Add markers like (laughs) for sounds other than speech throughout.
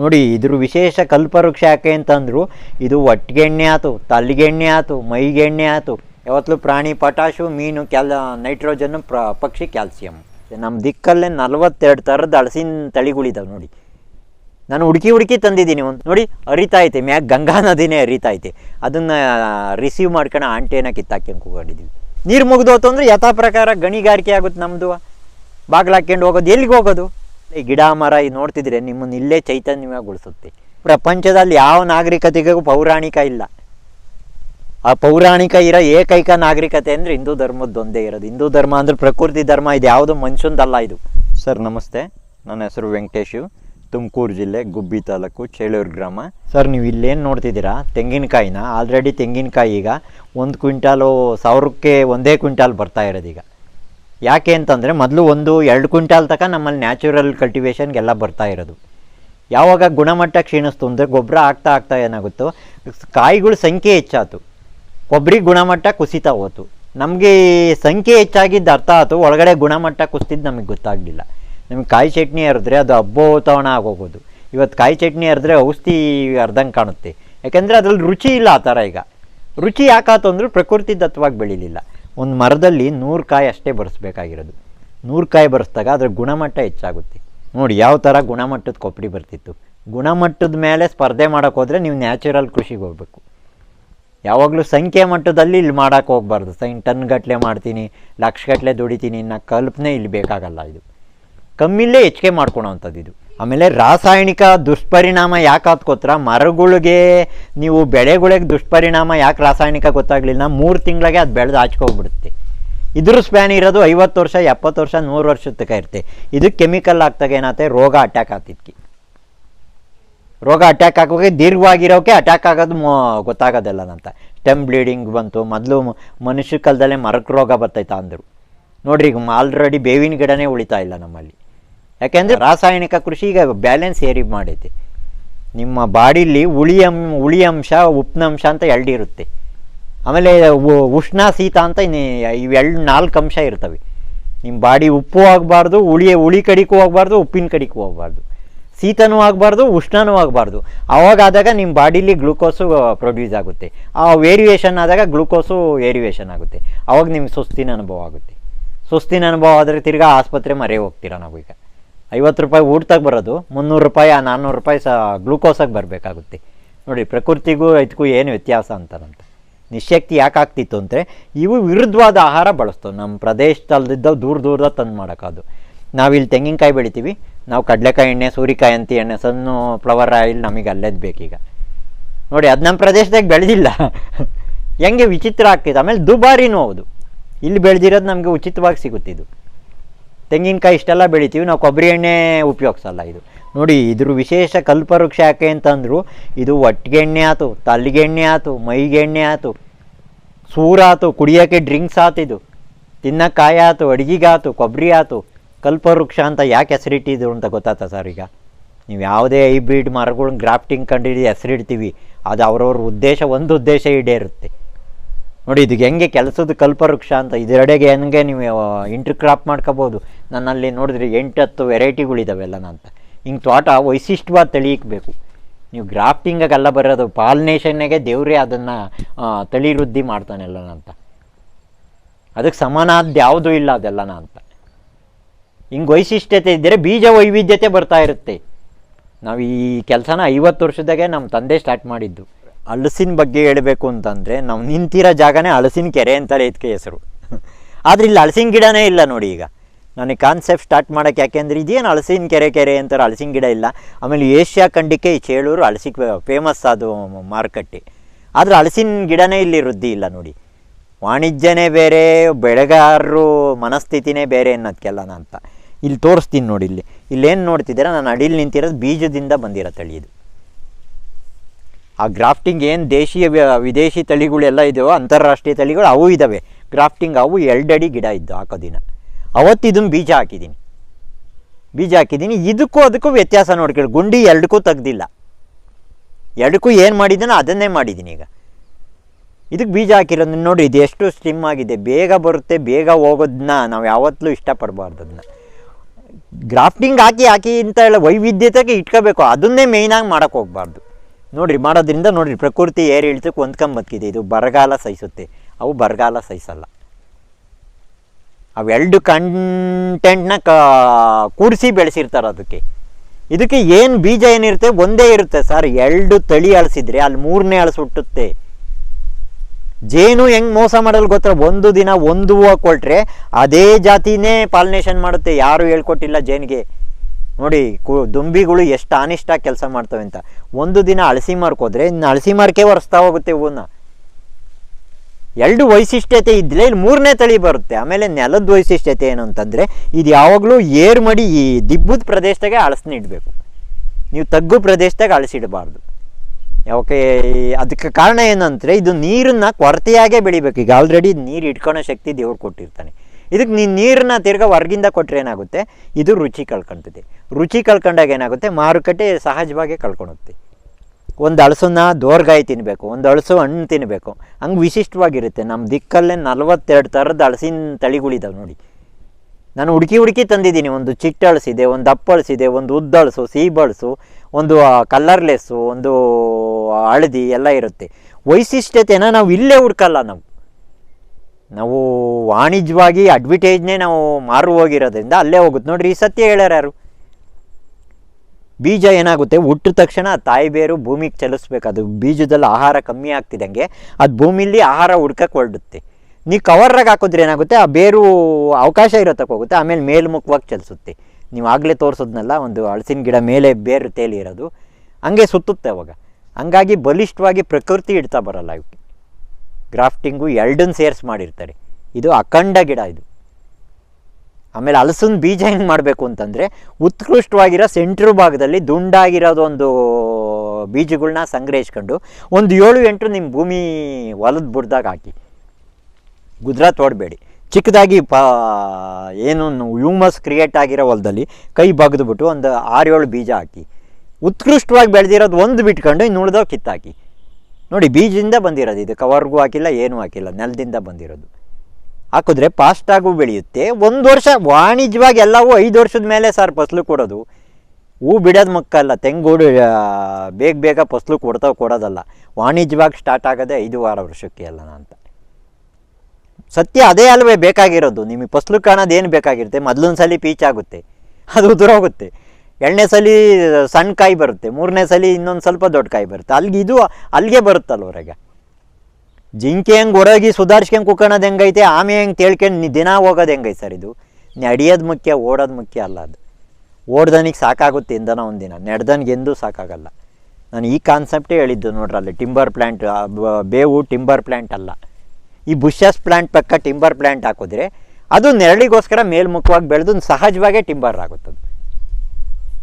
ನೋಡಿ, ಇದ್ರ ವಿಶೇಷ ಕಲ್ಪವೃಕ್ಷ ಯಾಕೆ ಅಂತಂದ್ರು, ಇದು ಒಟ್ಟಿಗೆಣ್ಣೆ ಆಯ್ತು ತಲ್ಲಿಗೆಣ್ಣೆ ಆಯ್ತು ಮೈಗೆಣ್ಣೆ ಆಯ್ತು ಯಾವತ್ತಲೂ ಪ್ರಾಣಿ, ಪಟಾಶು, ಮೀನು, ಕ್ಯಾಲ್ ನೈಟ್ರೋಜನ್ ಪ್ರ, ಪಕ್ಷಿ, ಕ್ಯಾಲ್ಸಿಯಂ. ನಮ್ಮ ದಿಕ್ಕಲ್ಲೇ ನಲವತ್ತೆರಡು ಥರದ ಹಲಸಿನ ತಳಿಗಳಿದಾವೆ ನೋಡಿ. ನಾನು ಹುಡುಕಿ ಹುಡುಕಿ ತಂದಿದ್ದೀನಿ. ಒಂದು ನೋಡಿ ಅರಿತಾ ಐತೆ ಮ್ಯಾಗ ಗಂಗಾ ನದಿನೇ ಅರಿತಾ ಐತೆ ಅದನ್ನು ರಿಸೀವ್ ಮಾಡ್ಕೊಂಡು ಆಂಟೇನ ಕಿತ್ತಾಕ್ಯಂಗೆ ಕೂಗಾಡಿದ್ವಿ. ನೀರು ಮುಗಿದೋತು ಅಂದರೆ ಯಥಾ ಪ್ರಕಾರ ಗಣಿಗಾರಿಕೆ ಆಗುತ್ತೆ ನಮ್ಮದು ಬಾಗ್ಲು ಹಾಕ್ಕೊಂಡು ಹೋಗೋದು, ಎಲ್ಲಿಗೆ ಹೋಗೋದು? ಗಿಡ ಮರ ಇದು ನೋಡ್ತಿದ್ರೆ ನಿಮ್ಮನ್ನು ಇಲ್ಲೇ ಚೈತನ್ಯಗೊಳಿಸುತ್ತೆ. ಪ್ರಪಂಚದಲ್ಲಿ ಯಾವ ನಾಗರಿಕತೆಗೂ ಪೌರಾಣಿಕ ಇಲ್ಲ. ಆ ಪೌರಾಣಿಕ ಇರೋ ಏಕೈಕ ನಾಗರಿಕತೆ ಅಂದರೆ ಹಿಂದೂ ಧರ್ಮದ್ದೊಂದೇ ಇರೋದು. ಹಿಂದೂ ಧರ್ಮ ಅಂದ್ರೆ ಪ್ರಕೃತಿ ಧರ್ಮ ಇದು ಯಾವುದು ಮನುಷ್ಯಂದಲ್ಲ ಇದು. ಸರ್ ನಮಸ್ತೆ. ನನ್ನ ಹೆಸರು ವೆಂಕಟೇಶು. ತುಮಕೂರು ಜಿಲ್ಲೆ ಗುಬ್ಬಿ ತಾಲೂಕು ಚೇಳೂರು ಗ್ರಾಮ. ಸರ್ ನೀವು ಇಲ್ಲೇನು ನೋಡ್ತಿದ್ದೀರಾ? ತೆಂಗಿನಕಾಯಿನ? ಆಲ್ರೆಡಿ ತೆಂಗಿನಕಾಯಿ ಈಗ ಒಂದು ಕ್ವಿಂಟಾಲು ಸಾವಿರಕ್ಕೆ ಒಂದೇ ಕ್ವಿಂಟಾಲ್ ಬರ್ತಾ ಇರೋದು ಈಗ. ಯಾಕೆ ಅಂತಂದರೆ ಮೊದಲು ಒಂದು ಎರಡು ಕ್ವಿಂಟಾಲ್ ತನಕ ನಮ್ಮಲ್ಲಿ ನ್ಯಾಚುರಲ್ ಕಲ್ಟಿವೇಷನ್ಗೆಲ್ಲ ಬರ್ತಾ ಇರೋದು. ಯಾವಾಗ ಗುಣಮಟ್ಟ ಕ್ಷೀಣಿಸ್ತು ಅಂದರೆ ಗೊಬ್ಬರ ಆಗ್ತಾ ಆಗ್ತಾ ಏನಾಗುತ್ತೋ, ಕಾಯಿಗಳ ಸಂಖ್ಯೆ ಹೆಚ್ಚಾಯ್ತು ಕೊಬ್ಬರಿ ಗುಣಮಟ್ಟ ಕುಸಿತಾ ಹೋತು. ನಮಗೆ ಸಂಖ್ಯೆ ಹೆಚ್ಚಾಗಿದ್ದು ಅರ್ಥ ಆಯ್ತು ಒಳಗಡೆ ಗುಣಮಟ್ಟ ಕುಸಿದಿದ್ದು ನಮಗೆ ಗೊತ್ತಾಗಲಿಲ್ಲ. ನಮಗೆ ಕಾಯಿ ಚಟ್ನಿ ಹರಿದ್ರೆ ಅದು ಹಬ್ಬೋ ತವಣ ಆಗೋಗೋದು. ಇವತ್ತು ಕಾಯಿ ಚಟ್ನಿ ಹರಿದ್ರೆ ಔಷಧಿ ಅರ್ಧಂಗೆ ಕಾಣುತ್ತೆ. ಯಾಕೆಂದರೆ ಅದರಲ್ಲಿ ರುಚಿ ಇಲ್ಲ ಆ ಥರ ಈಗ. ರುಚಿ ಯಾಕಾತು ಅಂದರೆ ಪ್ರಕೃತಿ ದತ್ತವಾಗಿ ಬೆಳೀಲಿಲ್ಲ. ಒಂದು ಮರದಲ್ಲಿ ನೂರು ಕಾಯಿ ಅಷ್ಟೇ ಬರೆಸ್ಬೇಕಾಗಿರೋದು. ನೂರು ಕಾಯಿ ಬರೆಸ್ದಾಗ ಅದರ ಗುಣಮಟ್ಟ ಹೆಚ್ಚಾಗುತ್ತೆ. ನೋಡಿ, ಯಾವ ಥರ ಗುಣಮಟ್ಟದ ಕೊಪ್ಪಡಿ ಬರ್ತಿತ್ತು. ಗುಣಮಟ್ಟದ ಮೇಲೆ ಸ್ಪರ್ಧೆ ಮಾಡೋಕೆ ಹೋದರೆ ನೀವು ನ್ಯಾಚುರಲ್ ಕೃಷಿಗೆ ಹೋಗ್ಬೇಕು. ಯಾವಾಗಲೂ ಸಂಖ್ಯೆ ಮಟ್ಟದಲ್ಲಿ ಇಲ್ಲಿ ಮಾಡೋಕೆ ಹೋಗ್ಬಾರ್ದು. ಸೈನ್ ಟನ್ ಗಟ್ಟಲೆ ಮಾಡ್ತೀನಿ ಲಕ್ಷಗಟ್ಟಲೆ ದುಡಿತೀನಿ ಅನ್ನೋ ಕಲ್ಪನೆ ಇಲ್ಲಿ ಬೇಕಾಗಲ್ಲ ಇದು. ಕಮ್ಮಿಲ್ಲೇ ಹೆಚ್ಚಿಗೆ ಮಾಡ್ಕೊಳೋವಂಥದ್ದು ಇದು. ಆಮೇಲೆ ರಾಸಾಯನಿಕ ದುಷ್ಪರಿಣಾಮ ಯಾಕೆ ಹತ್ಕೋತ್ರ ಮರಗಳಿಗೆ ನೀವು ಬೆಳೆಗಳಿಗೆ ದುಷ್ಪರಿಣಾಮ ಯಾಕೆ ರಾಸಾಯನಿಕ ಗೊತ್ತಾಗಲಿಲ್ಲ? ಮೂರು ತಿಂಗಳಿಗೆ ಅದು ಬೆಳೆದು ಆಚ್ಕೋಗ್ಬಿಡುತ್ತೆ ಇದ್ರ ಸ್ಪ್ಯಾನ್ ಇರೋದು ಐವತ್ತು ವರ್ಷ, ಎಪ್ಪತ್ತು ವರ್ಷ, ನೂರು ವರ್ಷ ತನಕ ಇರುತ್ತೆ. ಇದು ಕೆಮಿಕಲ್ ಆಗ್ತಾಗ ಏನಾಗುತ್ತೆ ರೋಗ ಅಟ್ಯಾಕ್ ಆಗ್ತಿದ್ಕಿ. ರೋಗ ಅಟ್ಯಾಕ್ ಆಗೋಕೆ ದೀರ್ಘವಾಗಿರೋಕೆ ಅಟ್ಯಾಕ್ ಆಗೋದು ಮೊ ಗೊತ್ತಾಗೋದಿಲ್ಲ ಅಂತ ಸ್ಟೆಮ್ ಬ್ಲೀಡಿಂಗ್ ಬಂತು. ಮೊದಲು ಮನುಷ್ಯ ಕಾಲದಲ್ಲೇ ಮರಕ್ಕೆ ರೋಗ ಬರ್ತೈತಾ ಅಂದರು. ನೋಡ್ರಿ, ಈಗ ಆಲ್ರೆಡಿ ಬೇವಿನ ಗಿಡನೇ ಉಳಿತಾ ಇಲ್ಲ ನಮ್ಮಲ್ಲಿ. ಯಾಕೆಂದರೆ ರಾಸಾಯನಿಕ ಕೃಷಿ ಈಗ ಬ್ಯಾಲೆನ್ಸ್ ಏರಿ ಮಾಡೈತೆ ನಿಮ್ಮ ಬಾಡಿಲಿ ಉಳಿ ಅಂ ಉಳಿ ಅಂಶ ಉಪ್ಪಿನಂಶ ಅಂತ ಎರಡು ಇರುತ್ತೆ. ಆಮೇಲೆ ಉಷ್ಣ ಶೀತ ಅಂತ ಇವೆರಡು ನಾಲ್ಕು ಅಂಶ ಇರ್ತವೆ. ನಿಮ್ಮ ಬಾಡಿ ಉಪ್ಪು ಆಗಬಾರ್ದು, ಉಳಿ ಉಳಿ ಕಡಿಗೂ ಹೋಗ್ಬಾರ್ದು ಉಪ್ಪಿನ ಕಡಿಗೂ ಹೋಗ್ಬಾರ್ದು ಶೀತನೂ ಆಗಬಾರ್ದು, ಉಷ್ಣನೂ ಆಗಬಾರ್ದು. ಆವಾಗಾದಾಗ ನಿಮ್ಮ ಬಾಡಿಲಿ ಗ್ಲುಕೋಸು ಪ್ರೊಡ್ಯೂಸ್ ಆಗುತ್ತೆ. ಆ ವೇರಿಯೇಷನ್ ಆದಾಗ ಗ್ಲುಕೋಸು ವೇರಿಯೇಷನ್ ಆಗುತ್ತೆ. ಆವಾಗ ನಿಮ್ಮ ಸುಸ್ತಿನ ಅನುಭವ ಆಗುತ್ತೆ. ಸುಸ್ತಿನ ಅನುಭವ ಆದರೆ ತಿರ್ಗಾ ಆಸ್ಪತ್ರೆ ಮರೆ ಹೋಗ್ತೀರಾ ನಾವು ಈಗ ಐವತ್ತು ರೂಪಾಯಿ ಊಟದಾಗ ಬರೋದು, ಮುನ್ನೂರು ರೂಪಾಯಿ ಆ ನಾನ್ನೂರು ರೂಪಾಯಿ ಸಹ ಗ್ಲೂಕೋಸಾಗಿ ಬರಬೇಕಾಗುತ್ತೆ. ನೋಡಿ, ಪ್ರಕೃತಿಗೂ ಇದಕ್ಕೂ ಏನು ವ್ಯತ್ಯಾಸ ಅಂತಾರಂತ. ನಿಶಕ್ತಿ ಯಾಕೆ ಆಗ್ತಿತ್ತು ಅಂದರೆ, ಇವು ವಿರುದ್ಧವಾದ ಆಹಾರ ಬಳಸ್ತವೆ ನಮ್ಮ ಪ್ರದೇಶದಲ್ಲಿದ್ದ ದೂರ ದೂರದ ತಂದು ನಾವು ನಾವಿಲ್ಲಿ ತೆಂಗಿನಕಾಯಿ ಬೆಳಿತೀವಿ, ನಾವು ಕಡಲೆಕಾಯಿ ಎಣ್ಣೆ, ಸೂರಿಕಾಯಿ ಅಂತಿ ಎಣ್ಣೆ, ಸಣ್ಣ ಫ್ಲವರ್ ಆಯಿಲ್ ನಮಗೆ ಅಲ್ಲೇದು ಬೇಕೀಗ. ನೋಡಿ, ಅದು ನಮ್ಮ ಪ್ರದೇಶದಾಗ ಬೆಳೆದಿಲ್ಲ. ಹೆಂಗೆ ವಿಚಿತ್ರ ಆಗ್ತಿತ್ತು. ಆಮೇಲೆ ದುಬಾರಿನೂ ಹೌದು. ಇಲ್ಲಿ ಬೆಳೆದಿರೋದು ನಮಗೆ ಉಚಿತವಾಗಿ ಸಿಗುತ್ತಿದ್ದು ತೆಂಗಿನಕಾಯಿ ಇಷ್ಟೆಲ್ಲ ಬೆಳಿತೀವಿ, ನಾವು ಕೊಬ್ಬರಿ ಎಣ್ಣೆ ಉಪಯೋಗಿಸಲ್ಲ ಇದು. ನೋಡಿ, ಇದ್ರ ವಿಶೇಷ ಕಲ್ಪವೃಕ್ಷ ಯಾಕೆ ಅಂತಂದ್ರು, ಇದು ಒಟ್ಟಿಗೆಣ್ಣೆ ಆಯ್ತು ತಲ್ಲಿಗೆಣ್ಣೆ ಆಯ್ತು ಮೈಗೆಣ್ಣೆ ಆಯ್ತು ಸೂರಾತು, ಕುಡಿಯೋಕ್ಕೆ ಡ್ರಿಂಕ್ಸ್ ಆಯ್ತು ಇದು. ಕಾಯಿ ಆಯ್ತು ಅಡುಗೆಗೆ ಆಯ್ತು ಕೊಬ್ಬರಿ ಆಯ್ತು ಕಲ್ಪವೃಕ್ಷ ಅಂತ ಯಾಕೆ ಹೆಸರಿಟ್ಟಿದ್ರು ಅಂತ ಗೊತ್ತಾತ ಸರ್ ಈಗ? ನೀವು ಯಾವುದೇ ಹೈಬ್ರಿಡ್ ಮರಗಳನ್ನ ಗ್ರಾಫ್ಟಿಂಗ್ ಕಂಡಿದ್ದು ಹೆಸರಿಡ್ತೀವಿ. ಅದು ಅವ್ರವ್ರ ಉದ್ದೇಶ, ಒಂದು ಉದ್ದೇಶ ಈಡೇರುತ್ತೆ. ನೋಡಿ ಇದು ಹೆಂಗೆ ಕೆಲಸದ ಕಲ್ಪವೃಕ್ಷ ಅಂತ, ಇದೆರಡೆಗೆ ಹೆಂಗೆ ನೀವು ಇಂಟರ್ ಕ್ರಾಪ್ ಮಾಡ್ಕೋಬೋದು. ನನ್ನಲ್ಲಿ ನೋಡಿದ್ರೆ ಎಂಟತ್ತು ವೆರೈಟಿಗಳಿದಾವೆಲ್ಲ ಅಂತ ಹಿಂಗೆ ತೋಟ ವೈಶಿಷ್ಟ್ಯವಾದ ತಳಿಯಕ್ಕೆ ನೀವು ಗ್ರಾಫ್ಟಿಂಗಾಗೆಲ್ಲ ಬರೋದು ಪಾಲಿನೇಷನ್ಗೆ ದೇವರೇ ಅದನ್ನು ತಳಿ ವೃದ್ಧಿ ಮಾಡ್ತಾನೆಲ್ಲ ಅಂತ ಅದಕ್ಕೆ ಸಮಾನಾದ ಯಾವುದೂ ಇಲ್ಲ ಅದೆಲ್ಲನ ಅಂತ ಹಿಂಗೆ ವೈಶಿಷ್ಟ್ಯತೆ ಇದ್ದರೆ ಬೀಜ ವೈವಿಧ್ಯತೆ ಬರ್ತಾ ಇರುತ್ತೆ. ನಾವು ಈ ಕೆಲಸನ ಐವತ್ತು ವರ್ಷದಾಗೆ ನಮ್ಮ ತಂದೆ ಸ್ಟಾರ್ಟ್ ಮಾಡಿದ್ದು. ಹಲಸಿನ ಬಗ್ಗೆ ಹೇಳಬೇಕು ಅಂತಂದರೆ ನಾವು ನಿಂತಿರೋ ಜಾಗನೇ ಹಲಸಿನ ಕೆರೆ ಅಂತಲೇ ಇದಕ್ಕೆ ಹೆಸರು. (laughs) ಆದರೆ ಇಲ್ಲಿ ಹಲಸಿನ ಗಿಡನೇ ಇಲ್ಲ ನೋಡಿ ಈಗ. ನನಗೆ ಕಾನ್ಸೆಪ್ಟ್ ಸ್ಟಾರ್ಟ್ ಮಾಡೋಕ್ಕೆ ಯಾಕೆಂದರೆ ಇದೇನು ಹಲಸಿನ ಕೆರೆ ಕೆರೆ ಅಂತಾರೆ ಹಲಸಿನ ಗಿಡ ಇಲ್ಲ. ಆಮೇಲೆ ಏಷ್ಯಾ ಖಂಡಕ್ಕೆ ಈ ಚೇಳೂರು ಹಲಸಿಗೆ ಫೇಮಸ್ ಅದು ಮಾರುಕಟ್ಟೆ. ಆದರೆ ಹಲಸಿನ ಗಿಡನೇ ಇಲ್ಲಿ ವೃದ್ಧಿ ಇಲ್ಲ ನೋಡಿ. ವಾಣಿಜ್ಯನೇ ಬೇರೆ, ಬೆಳೆಗಾರರು ಮನಸ್ಥಿತಿನೇ ಬೇರೆ ಅನ್ನೋದಕ್ಕೆಲ್ಲ ಅಂತ ಇಲ್ಲಿ ತೋರಿಸ್ತೀನಿ ನೋಡಿ ಇಲ್ಲಿ. ಇಲ್ಲೇನು ನೋಡ್ತಿದ್ದೀರಾ? ನಾನು ಅಡಿಲಿ ನಿಂತಿರೋದು ಬೀಜದಿಂದ ಬಂದಿರೋ ತಳಿ ಇದು. ಆ ಗ್ರಾಫ್ಟಿಂಗ್ ಏನು ದೇಶೀಯ ವಿದೇಶಿ ತಳಿಗಳೆಲ್ಲ ಇದೆಯೋ ಅಂತಾರಾಷ್ಟ್ರೀಯ ತಳಿಗಳು ಅವು ಇದ್ದಾವೆ ಗ್ರಾಫ್ಟಿಂಗ್ ಅವು ಎರಡಡಿ ಗಿಡ ಇದ್ದು ಹಾಕೋ ದಿನ ಅವತ್ತು ಇದನ್ನು ಬೀಜ ಹಾಕಿದ್ದೀನಿ. ಬೀಜ ಹಾಕಿದ್ದೀನಿ. ಇದಕ್ಕೂ ಅದಕ್ಕೂ ವ್ಯತ್ಯಾಸ ನೋಡ್ಕೊಳ್ಳಿ ಗುಂಡಿ ಎರಡಕ್ಕೂ ತೆಗ್ದಿಲ್ಲ. ಎರಡಕ್ಕೂ ಏನು ಮಾಡಿದ್ದೀನೋ ಅದನ್ನೇ ಮಾಡಿದ್ದೀನಿ ಈಗ. ಇದಕ್ಕೆ ಬೀಜ ಹಾಕಿರೋದು ನೋಡಿ, ಇದು ಎಷ್ಟು ಸ್ಲಿಮ್ ಆಗಿದೆ. ಬೇಗ ಬರುತ್ತೆ, ಬೇಗ ಹೋಗೋದನ್ನ ನಾವು ಯಾವತ್ತೂ ಇಷ್ಟಪಡಬಾರ್ದು ಅದನ್ನ. ಗ್ರಾಫ್ಟಿಂಗ್ ಹಾಕಿ ಹಾಕಿ ಅಂತ ಹೇಳಿ ವೈವಿಧ್ಯತೆಗೆ ಇಟ್ಕೋಬೇಕು. ಅದನ್ನೇ ಮೇಯ್ನಾಗಿ ಮಾಡೋಕ್ಕೆ ಹೋಗ್ಬಾರ್ದು. ನೋಡ್ರಿ, ಮಾಡೋದ್ರಿಂದ ನೋಡಿರಿ, ಪ್ರಕೃತಿ ಏರಿ ಇಳಿತಕ್ಕೆ ಹೊಂದ್ಕೊಂಡ್ ಬದುಕಿದೆ ಇದು ಬರಗಾಲ ಸಹಿಸುತ್ತೆ. ಅವು ಬರಗಾಲ ಸಹಿಸಲ್ಲ. ಅವೆರಡು ಕಂಟೆಂಟ್ನ ಕ, ಕೂಡಿಸಿ ಬೆಳೆಸಿರ್ತಾರೆ ಅದಕ್ಕೆ ಇದಕ್ಕೆ ಏನು ಬೀಜ ಏನಿರುತ್ತೆ? ಒಂದೇ ಇರುತ್ತೆ ಸರ್. ಎರಡು ತಳಿ ಅಳಿಸಿದ್ರೆ ಅಲ್ಲಿ ಮೂರನೇ ಅಳಿಸುಟ್ಟುತ್ತೆ ಹುಟ್ಟುತ್ತೆ. ಜೇನು ಹೆಂಗ್ ಮೋಸ ಮಾಡಲು ಗೊತ್ತಾ? ಒಂದು ದಿನ ಒಂದು ಹೂವು ಕೊಟ್ಟರೆ ಅದೇ ಜಾತಿನೇ ಪಾಲಿನೇಷನ್ ಮಾಡುತ್ತೆ. ಯಾರು ಹೇಳ್ಕೊಟ್ಟಿಲ್ಲ ಜೇನಿಗೆ. ನೋಡಿ ದುಂಬಿಗಳು ಎಷ್ಟು ಆನಿಷ್ಟ ಕೆಲಸ ಮಾಡ್ತವೆ ಅಂತ. ಒಂದು ದಿನ ಅಳಸಿ ಮಾರ್ಕೋದ್ರೆ ಇನ್ನು ಅಳಸಿ ಮಾರ್ಕೆ ಒರೆಸ್ತಾ ಹೋಗುತ್ತೆ ಹೂವನ್ನ. ಎರಡು ವೈಶಿಷ್ಟ್ಯತೆ ಇದ್ದರೆ ಇಲ್ಲಿ ಮೂರನೇ ತಳಿ ಬರುತ್ತೆ. ಆಮೇಲೆ ನೆಲದ ವೈಶಿಷ್ಟ್ಯತೆ ಏನು ಅಂತಂದರೆ, ಇದು ಯಾವಾಗಲೂ ಏರ್ ಮಾಡಿ ಈ ದಿಬ್ಬದ ಪ್ರದೇಶದಾಗೆ ಅಳಸ್ನ ಇಡಬೇಕು. ನೀವು ತಗ್ಗು ಪ್ರದೇಶದಾಗ ಅಳಸಿಡಬಾರ್ದು ಯಾವಕ್ಕೆ ಅದಕ್ಕೆ ಕಾರಣ ಏನಂದರೆ, ಇದು ನೀರನ್ನು ಕೊರತೆಯಾಗೇ ಬೆಳಿಬೇಕು. ಈಗ ಆಲ್ರೆಡಿ ನೀರು ಇಟ್ಕೊಳ್ಳೋ ಶಕ್ತಿ ದೇವ್ರು ಕೊಟ್ಟಿರ್ತಾನೆ. ಇದಕ್ಕೆ ನೀನು ನೀರನ್ನ ತಿರ್ಗಾ ಹೊರಗಿಂದ ಕೊಟ್ಟರೆ ಏನಾಗುತ್ತೆ? ಇದು ರುಚಿ ಕಳ್ಕೊಳ್ತದೆ ರುಚಿ ಕಳ್ಕೊಂಡಾಗ ಏನಾಗುತ್ತೆ? ಮಾರುಕಟ್ಟೆ ಸಹಜವಾಗಿ ಕಳ್ಕೊಳುತ್ತೆ ಒಂದು ಹಳಸನ್ನ ದೋರ್ಗಾಯಿ ತಿನ್ನಬೇಕು ಒಂದು ಹಳಸು ಹಣ್ಣು ತಿನ್ನಬೇಕು ಹಂಗೆ ವಿಶಿಷ್ಟವಾಗಿರುತ್ತೆ. ನಮ್ಮ ದಿಕ್ಕಲ್ಲೇ ನಲವತ್ತೆರಡು ಥರದ ಹಳಸಿನ ತಳಿಗಳಿದಾವೆ ನೋಡಿ. ನಾನು ಹುಡುಕಿ ಹುಡುಕಿ ತಂದಿದ್ದೀನಿ. ಒಂದು ಚಿಟ್ಟ ಹಳಸಿದೆ ಒಂದು ದಪ್ಪ ಹಳಸಿದೆ ಒಂದು ಉದ್ದ ಹಳಸು ಸೀಬಳಸು ಒಂದು ಕಲರ್ಲೆಸ್ಸು ಒಂದು ಹಳದಿ ಎಲ್ಲ ಇರುತ್ತೆ. ವೈಶಿಷ್ಟ್ಯತೆನ ನಾವು ಇಲ್ಲೇ ಹುಡ್ಕಲ್ಲ ನಾವು. ನಾವು ವಾಣಿಜ್ಯವಾಗಿ ಅಡ್ವಿಟೇಜ್ನೇ ನಾವು ಮಾರು ಹೋಗಿರೋದ್ರಿಂದ ಅಲ್ಲೇ ಹೋಗುತ್ತೆ. ನೋಡ್ರಿ, ಈ ಸತ್ಯ ಹೇಳ್ಯಾರ ಯಾರು? ಬೀಜ ಏನಾಗುತ್ತೆ? ಹುಟ್ಟಿದ ತಕ್ಷಣ ತಾಯಿ ಬೇರು ಭೂಮಿಗೆ ಚಲಿಸ್ಬೇಕು. ಅದು ಬೀಜದಲ್ಲಿ ಆಹಾರ ಕಮ್ಮಿ ಆಗ್ತಿದ್ದಂಗೆ ಅದು ಭೂಮಿಲಿ ಆಹಾರ ಹುಡ್ಕಕ್ಕೆ ಹೊರಡುತ್ತೆ. ನೀವು ಕವರ್ರಾಗ ಹಾಕಿದ್ರೆ ಏನಾಗುತ್ತೆ? ಆ ಬೇರು ಅವಕಾಶ ಇರೋತಕ್ಕೆ ಹೋಗುತ್ತೆ. ಆಮೇಲೆ ಮೇಲ್ಮುಖವಾಗಿ ಚಲಿಸುತ್ತೆ. ನೀವು ಆಗಲೇ ತೋರಿಸೋದ್ನಲ್ಲ, ಒಂದು ಹಳಸಿನ ಗಿಡ ಮೇಲೆ ಬೇರು ತೇಲಿ ಇರೋದು ಹಂಗೆ ಸುತ್ತುತ್ತೆ ಅವಾಗ. ಹಂಗಾಗಿ ಬಲಿಷ್ಠವಾಗಿ ಪ್ರಕೃತಿ ಇಡ್ತಾ ಬರಲ್ಲ ಇವಕ್ಕೆ. ಗ್ರಾಫ್ಟಿಂಗು ಎರಡನ್ನ ಸೇರ್ಸ್ ಮಾಡಿರ್ತಾರೆ. ಇದು ಅಖಂಡ ಗಿಡ ಇದು. ಆಮೇಲೆ ಹಲಸಿನ ಬೀಜ ಹೆಂಗೆ ಮಾಡಬೇಕು ಅಂತಂದರೆ ಉತ್ಕೃಷ್ಟವಾಗಿರೋ ಸೆಂಟ್ರ್ ಭಾಗದಲ್ಲಿ ದುಂಡಾಗಿರೋದೊಂದು ಬೀಜಗಳನ್ನ ಸಂಗ್ರಹಿಸ್ಕೊಂಡು ಒಂದು ಏಳು ಎಂಟು ನಿಮ್ಮ ಭೂಮಿ ಹೊಲದ ಬುಡ್ದಾಗ ಹಾಕಿ. ಗುಜರಾತ್ ಓಡಬೇಡಿ. ಚಿಕ್ಕದಾಗಿ ಪ ಏನು ಹ್ಯೂಮಸ್ ಕ್ರಿಯೇಟ್ ಆಗಿರೋ ಹೊಲದಲ್ಲಿ ಕೈ ಬಗ್ದುಬಿಟ್ಟು ಒಂದು ಆರು ಏಳು ಬೀಜ ಹಾಕಿ. ಉತ್ಕೃಷ್ಟವಾಗಿ ಬೆಳೆದಿರೋದು ಒಂದು ಬಿಟ್ಕೊಂಡು ಇನ್ನು ಉಳಿದೋ ಕಿತ್ತಾಕಿ. ನೋಡಿ, ಬೀಜದಿಂದ ಬಂದಿರೋದು ಇದು ಕವರ್ಗೂ ಹಾಕಿಲ್ಲ, ಏನೂ ಹಾಕಿಲ್ಲ, ನೆಲದಿಂದ ಬಂದಿರೋದು. ಹಾಕಿದ್ರೆ ಫಾಸ್ಟಾಗೂ ಬೆಳೆಯುತ್ತೆ. ಒಂದು ವರ್ಷ, ವಾಣಿಜ್ಯವಾಗಿ ಎಲ್ಲವೂ ಐದು ವರ್ಷದ ಮೇಲೆ ಸರ್ ಫಸಲು ಕೊಡೋದು. ಹೂ ಬಿಡೋದು ಮಕ್ಕಲ್ಲ ತೆಂಗೂಡು ಬೇಗ ಬೇಗ ಫಸಲು ಕೊಡ್ತಾವೆ ಕೊಡೋದಲ್ಲ. ವಾಣಿಜ್ಯವಾಗಿ ಸ್ಟಾರ್ಟ್ ಆಗೋದೇ ಐದು ವಾರ ವರ್ಷಕ್ಕೆ ಅಲ್ಲ ಅಂತ ಸತ್ಯ ಅದೇ ಅಲ್ವೇ, ಬೇಕಾಗಿರೋದು. ನಿಮಗೆ ಫಸಲು ಕಾಣೋದು ಏನು ಬೇಕಾಗಿರುತ್ತೆ? ಮೊದಲೊಂದು ಸಲ ಪೀಚ್ ಆಗುತ್ತೆ. ಅದು ಉದುರೋಗುತ್ತೆ. ಎರಡನೇ ಸಲ ಸಣ್ಣ ಕಾಯಿ ಬರುತ್ತೆ, ಮೂರನೇ ಸಲ ಇನ್ನೊಂದು ಸ್ವಲ್ಪ ದೊಡ್ಡ ಕಾಯಿ ಬರುತ್ತೆ. ಅಲ್ಲಿಗೆ ಇದು ಅಲ್ಲಿಗೆ ಬರುತ್ತಲ್ಲ ಹೊರಗೆ. ಜಿಂಕೆ ಹೆಂಗೆ ಹೊರಗಿ ಸುಧಾರಿಸ್ಕೊಂಡು ಕುಕ್ಕಣೋದು ಹೆಂಗೈತೆ ಆಮೆ ಹೆಂಗೆ ತೇಳ್ಕೊಂಡು ದಿನ ಹೋಗೋದು ಹೆಂಗೈತೆ ಸರ್ ಇದು? ನಡೆಯೋದು ಮುಖ್ಯ, ಓಡೋದು ಮುಖ್ಯ ಅಲ್ಲ ಅದು. ಓಡ್ದನಿಗೆ ಸಾಕಾಗುತ್ತೆ ಇಂದನ ಒಂದಿನ, ನಡೆದನಿಗೆ ಎಂದೂ ಸಾಕಾಗಲ್ಲ. ನಾನು ಈ ಕಾನ್ಸೆಪ್ಟೇ ಹೇಳಿದ್ದು ನೋಡ್ರಿ ಅಲ್ಲಿ ಟಿಂಬರ್ ಪ್ಲ್ಯಾಂಟ್ ಬೇವು ಟಿಂಬರ್ ಪ್ಲ್ಯಾಂಟ್ ಅಲ್ಲ. ಈ ಬುಷಸ್ ಪ್ಲ್ಯಾಂಟ್ ಪಕ್ಕ ಟಿಂಬರ್ ಪ್ಲ್ಯಾಂಟ್ ಹಾಕಿದ್ರೆ ಅದು ನೆರಳಿಗೋಸ್ಕರ ಮೇಲ್ಮುಖವಾಗಿ ಬೆಳೆದು ಸಹಜವಾಗೇ ಟಿಂಬರ್ ಆಗುತ್ತದೆ.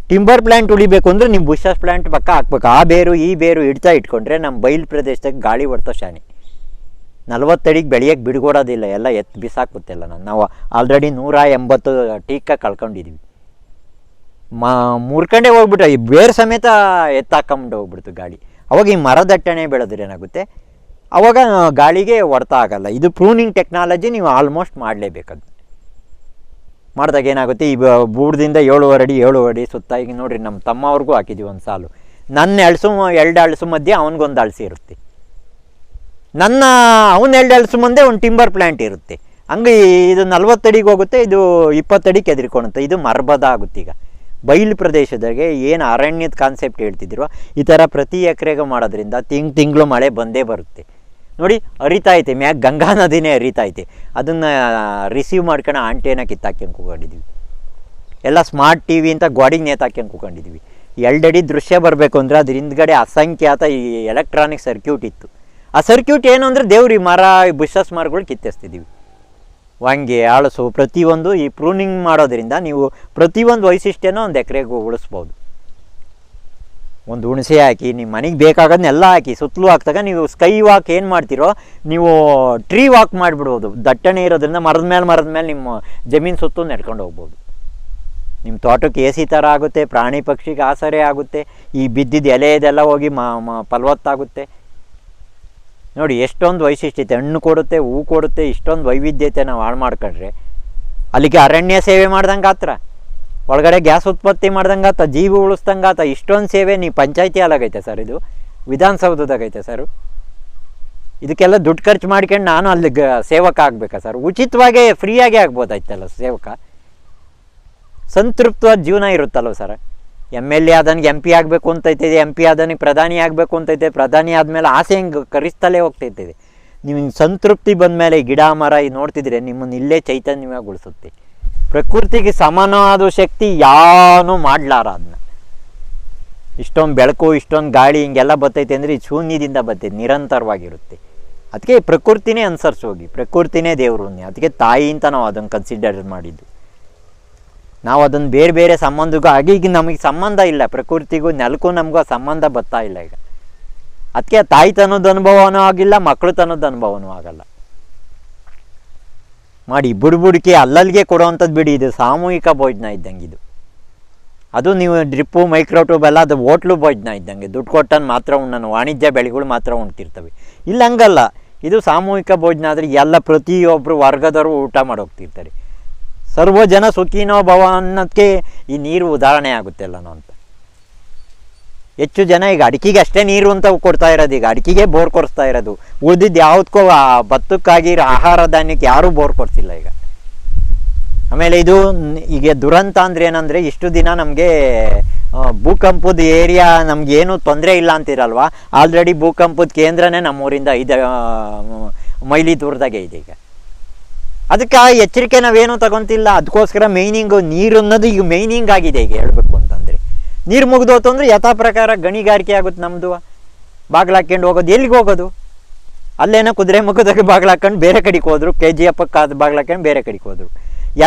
ಟಿಂಬರ್ ಪ್ಲ್ಯಾಂಟ್ ಉಳಿಬೇಕು ಅಂದರೆ ನೀವು ಬುಷಸ್ ಪ್ಲ್ಯಾಂಟ್ ಪಕ್ಕ ಹಾಕ್ಬೇಕು. ಆ ಬೇರು, ಈ ಬೇರು ಇಡ್ತಾ ಇಟ್ಕೊಂಡ್ರೆ ನಮ್ಮ ಬಯಲು ಪ್ರದೇಶದಾಗ ಗಾಳಿ ಹೊಡ್ತಾ ಶಾನೆ. ನಲ್ವತ್ತಡಿಗೆ ಬೆಳೆಯೋಕ್ಕೆ ಬಿಡ್ಕೊಡೋದಿಲ್ಲ ಎಲ್ಲ ಎತ್ತು ಬಿಸಾಕುತ್ತೆಲ್ಲ ನಾನು. ನಾವು ಆಲ್ರೆಡಿ ನೂರ ಎಂಬತ್ತು ಟೀಕ ಕಳ್ಕೊಂಡಿದ್ದೀವಿ ಮಾ ಮೂರ್ಕಂಡೆ ಹೋಗ್ಬಿಟ್ರೆ, ಈ ಬೇರು ಸಮೇತ ಎತ್ತಾಕೊಂಡು ಹೋಗ್ಬಿಡ್ತು ಗಾಳಿ. ಅವಾಗ ಈ ಮರದಟ್ಟಣೆ ಬೆಳೆದ್ರೆ ಏನಾಗುತ್ತೆ? ಅವಾಗ ಗಾಳಿಗೆ ಹೊಡ್ತಾ ಆಗಲ್ಲ. ಇದು ಪ್ರೂನಿಂಗ್ ಟೆಕ್ನಾಲಜಿ ನೀವು ಆಲ್ಮೋಸ್ಟ್ ಮಾಡಲೇಬೇಕದು ಮಾಡಿದಾಗ ಏನಾಗುತ್ತೆ? ಈ ಬೂಡ್ದಿಂದ ಏಳುವರೆ ಅಡಿ ಏಳುವರೆ ಅಡಿ ಸುತ್ತ ಈಗ ನೋಡ್ರಿ ನಮ್ಮ ತಮ್ಮವ್ರಿಗೂ ಹಾಕಿದ್ದೀವಿ ಒಂದು ಸಾಲು. ನನ್ನ ಎಳ್ಸು ಎರಡು ಅಳಸು ಮಧ್ಯೆ ಅವನಿಗೊಂದು ಅಳಸಿ ಇರುತ್ತೆ. ನನ್ನ, ಅವನ ಎರಡು ಅಳಸು ಮುಂದೆ ಒಂದು ಟಿಂಬರ್ ಪ್ಲ್ಯಾಂಟ್ ಇರುತ್ತೆ. ಹಂಗೆ ಇದು ನಲ್ವತ್ತಡಿಗೆ ಹೋಗುತ್ತೆ, ಇದು ಇಪ್ಪತ್ತಡಿಗೆ ಕೆದರಿಕೊಳುತ್ತೆ ಇದು ಮರ್ಬದ ಆಗುತ್ತೆ ಈಗ. ಬಯಲು ಪ್ರದೇಶದಾಗೆ ಏನು ಅರಣ್ಯದ ಕಾನ್ಸೆಪ್ಟ್ ಹೇಳ್ತಿದ್ರು ಈ ಥರ ಪ್ರತಿ ಎಕರೆಗೆ ಮಾಡೋದ್ರಿಂದ ತಿಂಗ್ ತಿಂಗಳು ಮಳೆ ಬಂದೇ ಬರುತ್ತೆ. ನೋಡಿ ಹರಿತಾ ಐತೆ, ಮ್ಯಾಗ ಗಂಗಾ ನದಿನೇ ಹರಿತಾ ಐತೆ. ಅದನ್ನು ರಿಸೀವ್ ಮಾಡ್ಕೊಂಡು ಆಂಟೇನ ಕಿತ್ತಾಕ್ಯಂಗೆ ಕೂಕೊಂಡಿದ್ವಿ. ಎಲ್ಲ ಸ್ಮಾರ್ಟ್ ಟಿ ವಿ ಅಂತ ಗೋಡಿಗೆ ನೇತಾಕ್ಯಂಗೆ ಕೂಕೊಂಡಿದ್ವಿ. ಎರಡಡಿ ದೃಶ್ಯ ಬರಬೇಕು ಅಂದರೆ ಅದ್ರ ಹಿಂದ್ಗಡೆ ಅಸಂಖ್ಯಾತ ಈ ಎಲೆಕ್ಟ್ರಾನಿಕ್ ಸರ್ಕ್ಯೂಟ್ ಇತ್ತು. ಆ ಸರ್ಕ್ಯೂಟ್ ಏನು ಅಂದರೆ ದೇವ್ರಿ ಮರ, ಈ ಬುಷಸ್ ಮರಗಳು ಕಿತ್ತೆಸ್ತಿದ್ದೀವಿ ವಾಂಗೆ ಆಳಸು ಪ್ರತಿಯೊಂದು ಈ ಪ್ರೂನಿಂಗ್ ಮಾಡೋದ್ರಿಂದ ನೀವು ಪ್ರತಿಯೊಂದು ವೈಶಿಷ್ಟ್ಯನೂ ಒಂದು ಎಕರೆಗೆ ಉಳಿಸ್ಬೋದು. ಒಂದು ಹುಣಸೆ ಹಾಕಿ ನಿಮ್ಮ ಮನೆಗೆ ಬೇಕಾಗೋದನ್ನೆಲ್ಲ ಹಾಕಿ, ಸುತ್ತಲೂ ಹಾಕ್ದಾಗ ನೀವು ಸ್ಕೈ ವಾಕ್ ಏನು ಮಾಡ್ತೀರೋ, ನೀವು ಟ್ರೀ ವಾಕ್ ಮಾಡಿಬಿಡ್ಬೋದು. ದಟ್ಟಣೆ ಇರೋದ್ರಿಂದ ಮರದ ಮೇಲೆ ಮರದ ಮೇಲೆ ನಿಮ್ಮ ಜಮೀನು ಸುತ್ತು ನಡ್ಕೊಂಡು ಹೋಗ್ಬೋದು. ನಿಮ್ಮ ತೋಟಕ್ಕೆ ಎ ಸಿ ಥರ ಆಗುತ್ತೆ, ಪ್ರಾಣಿ ಪಕ್ಷಿಗೆ ಆಸರೆ ಆಗುತ್ತೆ, ಈ ಬಿದ್ದಿದ್ದ ಎಲೆ ಇದೆಲ್ಲ ಹೋಗಿ ಮ ಮ, ಫಲವತ್ತಾಗುತ್ತೆ. ನೋಡಿ, ಎಷ್ಟೊಂದು ವೈಶಿಷ್ಟ್ಯತೆ ಹಣ್ಣು ಕೊಡುತ್ತೆ, ಹೂ ಕೊಡುತ್ತೆ, ಇಷ್ಟೊಂದು ವೈವಿಧ್ಯತೆ ನಾವು ಹಾಳು ಮಾಡ್ಕೊಂಡ್ರೆ. ಅಲ್ಲಿಗೆ ಅರಣ್ಯ ಸೇವೆ ಮಾಡ್ದಂಗೆ ಆತ್ರ ಒಳಗಡೆ ಗ್ಯಾಸ್ ಉತ್ಪತ್ತಿ ಮಾಡ್ದಂಗಾತ ಜೀವ ಉಳಿಸ್ದಂಗಾತ ಇಷ್ಟೊಂದು ಸೇವೆ ನೀವು ಪಂಚಾಯತಿ ಅಲ್ಲಾಗೈತೆ ಸರ್ ಇದು. ವಿಧಾನಸೌಧದಾಗೈತೆ ಸರ್. ಇದಕ್ಕೆಲ್ಲ ದುಡ್ಡು ಖರ್ಚು ಮಾಡ್ಕೊಂಡು ನಾನು ಅಲ್ಲಿ ಸೇವಕ ಆಗಬೇಕಾ ಸರ್? ಉಚಿತವಾಗೇ ಫ್ರೀಯಾಗೇ ಆಗ್ಬೋದಾಯ್ತಲ್ಲ ಸೇವಕ? ಸಂತೃಪ್ತವಾದ ಜೀವನ ಇರುತ್ತಲ್ವ ಸರ್? ಎಂ ಎಲ್ ಎ ಆದನಿಗೆ ಎಂ ಪಿ ಆಗಬೇಕು ಅಂತೈತೆ, ಎಂ ಪಿ ಆದನಿಗೆ ಪ್ರಧಾನಿ ಆಗಬೇಕು ಅಂತೈತೆ, ಪ್ರಧಾನಿ ಆದಮೇಲೆ ಆಸೆ ಹಿಂಗೆ ಕರಿಸ್ತಲೇ ಹೋಗ್ತೈತೆ. ನೀವು ಸಂತೃಪ್ತಿ ಬಂದಮೇಲೆ ಗಿಡ, ಮರ ನೋಡ್ತಿದ್ರೆ ನಿಮ್ಮನ್ನು ಇಲ್ಲೇ ಚೈತನ್ಯಗೊಳಿಸುತ್ತೆ ಪ್ರಕೃತಿಗೆ ಸಮಾನವಾದ ಶಕ್ತಿ ಯಾನು ಮಾಡ್ಲಾರ ಅದನ್ನ ಇಷ್ಟೊಂದು ಬೆಳಕು, ಇಷ್ಟೊಂದು ಗಾಳಿ ಹಿಂಗೆಲ್ಲ ಬರ್ತೈತೆ ಅಂದರೆ ಈ ಶೂನ್ಯದಿಂದ ಬರ್ತೈತೆ, ನಿರಂತರವಾಗಿರುತ್ತೆ. ಅದಕ್ಕೆ ಪ್ರಕೃತಿನೇ ಅನ್ಸರ್ಸ್ ಹೋಗಿ, ಪ್ರಕೃತಿನೇ ದೇವರು ಅದಕ್ಕೆ ತಾಯಿ ಅಂತ ನಾವು ಅದನ್ನು ಕನ್ಸಿಡರ್ ಮಾಡಿದ್ದು. ನಾವು ಅದನ್ನು ಬೇರೆ ಬೇರೆ ಸಂಬಂಧಕ್ಕೂ ಆಗಿ ಈಗ ನಮಗೆ ಸಂಬಂಧ ಇಲ್ಲ, ಪ್ರಕೃತಿಗೂ, ನೆಲಕ್ಕೂ ನಮಗೂ ಸಂಬಂಧ ಬರ್ತಾ ಇಲ್ಲ ಈಗ. ಅದಕ್ಕೆ ತಾಯಿ ತನ್ನೋದು ಅನುಭವನೂ ಆಗಿಲ್ಲ ಮಕ್ಕಳು ತನದ ಅನುಭವನೂ ಆಗಲ್ಲ. ಮಾಡಿ ಬುಡ್ಬುಡಿಕೆ ಅಲ್ಲಲ್ಲಿಗೆ ಕೊಡುವಂಥದ್ದು ಬಿಡಿ, ಇದು ಸಾಮೂಹಿಕ ಭೋಜನ ಇದ್ದಂಗೆ ಇದು. ಅದು ನೀವು ಡ್ರಿಪ್ಪು, ಮೈಕ್ರೋಟ್ಯೂಬ್ ಎಲ್ಲ ಅದು ಹೋಟ್ಲು ಭೋಜನ ಇದ್ದಂಗೆ, ದುಡ್ಡು ಕೊಟ್ಟನ್ನು ಮಾತ್ರ ಉಣ್ಣನು ವಾಣಿಜ್ಯ ಬೆಳೆಗಳು ಮಾತ್ರ ಉಣ್ತಿರ್ತವೆ. ಇಲ್ಲ ಹಂಗಲ್ಲ, ಇದು ಸಾಮೂಹಿಕ ಭೋಜನ ಆದರೆ ಎಲ್ಲ ಪ್ರತಿಯೊಬ್ಬರು ವರ್ಗದವರು ಊಟ ಮಾಡೋಗ್ತಿರ್ತಾರೆ ಸರ್ವ ಜನ ಸುಖಿನೋ ಭವ ಅನ್ನೋದಕ್ಕೆ ಈ ನೀರು ಉದಾಹರಣೆ ಆಗುತ್ತೆ ಅಲ್ಲನೋ ಅಂತ ಹೆಚ್ಚು ಜನ ಈಗ ಅಡಿಕೆಗೆ ಅಷ್ಟೇ ನೀರು ಅಂತ ಕೊಡ್ತಾ ಇರೋದು. ಈಗ ಅಡಿಕೆಗೆ ಬೋರ್ ಕೊಡಿಸ್ತಾ ಇರೋದು. ಉಳಿದಿದ್ದು ಯಾವುದಕ್ಕೂ ಆ ಭತ್ತಕ್ಕಾಗಿ ಆಹಾರ ಧಾನ್ಯಕ್ಕೆ ಯಾರೂ ಬೋರ್ ಕೊಡ್ಸಿಲ್ಲ ಈಗ. ಆಮೇಲೆ ಇದು ಈಗ ದುರಂತ ಅಂದ್ರೆ ಏನಂದ್ರೆ ಇಷ್ಟು ದಿನ ನಮಗೆ ಭೂಕಂಪದ ಏರಿಯಾ ನಮ್ಗೆ ಏನು ತೊಂದರೆ ಇಲ್ಲ ಅಂತಿರಲ್ವಾ? ಆಲ್ರೆಡಿ ಭೂಕಂಪದ ಕೇಂದ್ರನೇ ನಮ್ಮೂರಿಂದ ಆ, ಮೈಲಿ ದೂರದಾಗೆ ಇದೆ ಈಗ. ಅದಕ್ಕೆ ಆ ಎಚ್ಚರಿಕೆ ನಾವೇನು ತಗೊಂತಿಲ್ಲ. ಅದಕ್ಕೋಸ್ಕರ ಮೈನಿಂಗು ನೀರು ಅನ್ನೋದು ಈಗ ಮೈನಿಂಗ್ ಆಗಿದೆ ಈಗ ಹೇಳಬೇಕು ಅಂತಂದ್ರೆ. ನೀರು ಮುಗ್ದೋತು ಅಂದ್ರೆ ಯಥಾ ಪ್ರಕಾರ ಗಣಿಗಾರಿಕೆ ಆಗುತ್ತೆ ನಮ್ಮದು ಬಾಗ್ಲು ಹಾಕ್ಕೊಂಡು ಹೋಗೋದು. ಎಲ್ಲಿಗೆ ಹೋಗೋದು? ಅಲ್ಲೇನೋ ಕುದುರೆ ಮುಖದಾಗ ಬಾಗಿಲು ಹಾಕೊಂಡು ಬೇರೆ ಕಡೆಗೆ ಹೋದ್ರು. ಕೆ ಜಿ ಎಫಕ್ಕೆ ಬಾಗ್ಲು ಹಾಕೊಂಡು ಬೇರೆ ಕಡೆಗೆ ಹೋದರು.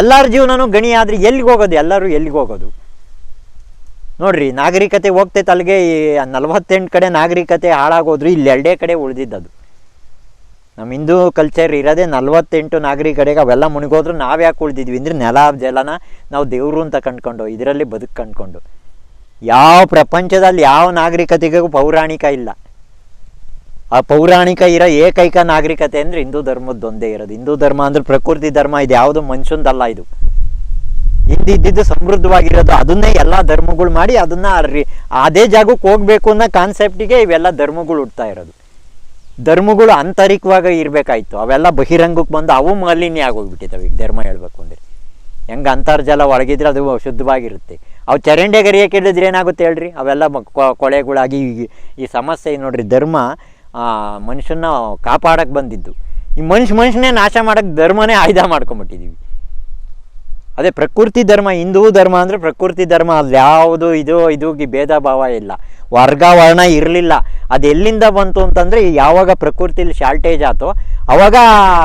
ಎಲ್ಲರ ಜೀವನನೂ ಗಣಿ ಆದರೆ ಎಲ್ಲಿಗೆ ಹೋಗೋದು? ಎಲ್ಲರೂ ಎಲ್ಲಿಗೆ ಹೋಗೋದು? ನೋಡ್ರಿ, ನಾಗರಿಕತೆ ಹೋಗ್ತೈತೆ ಅಲ್ಲಿಗೆ ಈ ನಲವತ್ತೆಂಟು ಕಡೆ ನಾಗರಿಕತೆ ಹಾಳಾಗೋದ್ರು, ಇಲ್ಲಿ ಎರಡೇ ಕಡೆ ಉಳಿದಿದ್ದದು. ನಮ್ಮ ಹಿಂದೂ ಕಲ್ಚರ್ ಇರೋದೇ ನಲ್ವತ್ತೆಂಟು ನಾಗರಿಕಡೆಗೆ ಅವೆಲ್ಲ ಮುಳುಗೋದ್ರು ನಾವು ಯಾಕೆ ಉಳಿದಿದ್ವಿ ಅಂದರೆ ನೆಲ, ಜಲನ ನಾವು ದೇವರು ಅಂತ ಕಂಡ್ಕೊಂಡು, ಇದರಲ್ಲಿ ಬದುಕು ಕಂಡ್ಕೊಂಡು. ಯಾವ ಪ್ರಪಂಚದಲ್ಲಿ ಯಾವ ನಾಗರಿಕತೆಗೂ ಪೌರಾಣಿಕ ಇಲ್ಲ. ಆ ಪೌರಾಣಿಕ ಇರೋ ಏಕೈಕ ನಾಗರಿಕತೆ ಅಂದರೆ ಹಿಂದೂ ಧರ್ಮದ್ದೊಂದೇ ಇರೋದು. ಹಿಂದೂ ಧರ್ಮ ಅಂದ್ರೆ ಪ್ರಕೃತಿ ಧರ್ಮ ಇದು ಯಾವುದು ಮನುಷ್ಯಂದಲ್ಲ ಇದು. ಹಿಂದಿದ್ದು ಸಮೃದ್ಧವಾಗಿರೋದು ಅದನ್ನೇ ಎಲ್ಲ ಧರ್ಮಗಳು ಮಾಡಿ ಅದನ್ನ ಅದೇ ಜಾಗಕ್ಕೆ ಹೋಗ್ಬೇಕು ಅನ್ನೋ ಕಾನ್ಸೆಪ್ಟಿಗೆ ಇವೆಲ್ಲ ಧರ್ಮಗಳು ಹುಡ್ತಾ ಇರೋದು. ಧರ್ಮಗಳು ಆಂತರಿಕವಾಗಿ ಇರಬೇಕಾಯ್ತು. ಅವೆಲ್ಲ ಬಹಿರಂಗಕ್ಕೆ ಬಂದು ಅವು ಮಾಲಿನ್ಯ ಆಗೋಗ್ಬಿಟ್ಟಿದ್ದಾವೆ. ಈಗ ಧರ್ಮ ಹೇಳ್ಬೇಕು ಅಂದರೆ. ಹೆಂಗೆ ಅಂತರ್ಜಲ ಒಳಗಿದ್ರೆ ಅದು ಶುದ್ಧವಾಗಿರುತ್ತೆ. ಅವು ಚರಂಡಿ ಗರಿಯಕ್ಕೆ ಹಿಡಿದ್ರೆ ಏನಾಗುತ್ತೆ ಹೇಳ್ರಿ? ಅವೆಲ್ಲ ಕೊಳೆಗಳಾಗಿ ಈ- ಸಮಸ್ಯೆ ನೋಡ್ರಿ, ಧರ್ಮ ಮನುಷ್ಯನ ಕಾಪಾಡಕ್ಕೆ ಬಂದಿದ್ದು. ಈ ಮನುಷ್ಯ ಮನುಷ್ಯನೇ ನಾಶ ಮಾಡಕ್ಕೆ ಧರ್ಮನೇ ಆಯ್ದ ಮಾಡ್ಕೊಂಬಿಟ್ಟಿದ್ದೀವಿ ಅದೇ ಪ್ರಕೃತಿ ಧರ್ಮ, ಹಿಂದೂ ಧರ್ಮ ಅಂದರೆ ಪ್ರಕೃತಿ ಧರ್ಮ, ಅಲ್ಲಿ ಯಾವುದು ಇದು ಇದು ಗಿ- ಭೇದ ಭಾವ ಇಲ್ಲ. ವರ್ಗ ಇರಲಿಲ್ಲ. ಅದು ಎಲ್ಲಿಂದ ಬಂತು ಅಂತಂದರೆ ಯಾವಾಗ ಪ್ರಕೃತಿಲಿ ಶಾರ್ಟೇಜ್ ಆತೋ, ಅವಾಗ